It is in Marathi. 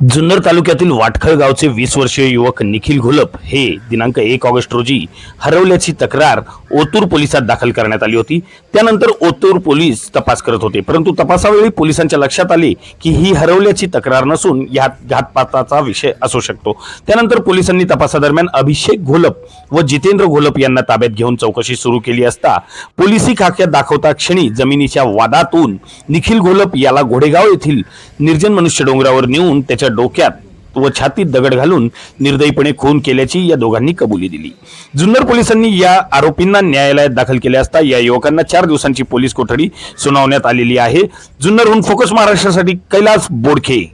जुन्नर तालुक्यातील वाटखळ गावचे वीस वर्षीय युवक निखिल घोलप हे दिनांक एक ऑगस्ट रोजी हरवल्याची तक्रार ओतूर पोलिसात दाखल करण्यात आली होती. त्यानंतर ओतूर पोलीस तपास करत होते. परंतु तपासावेळी पोलिसांच्या लक्षात आले की ही हरवल्याची तक्रार नसून यात घातपाताचा विषय असू शकतो. त्यानंतर पोलिसांनी तपासादरम्यान अभिषेक घोलप व जितेंद्र घोलप यांना ताब्यात घेऊन चौकशी सुरू केली असता पोलिसी खाक्यात दाखवता क्षणी जमिनीच्या वादातून निखिल घोलप याला घोडेगाव येथील निर्जन मनुष्य डोंगरावर नेऊन त्याच्या त्याच्या डोक्यात व छातीत दगड घालून निर्दयीपणे खून केल्याची या दोघांनी कबुली दिली. जुन्नर पोलिसांनी या आरोपींना न्यायालयात दाखल केले असता या युवकांना चार दिवसांची पोलीस कोठडी सुनावण्यात आलेली आहे. जुन्नरहून फोकस महाराष्ट्रासाठी कैलास बोडखे.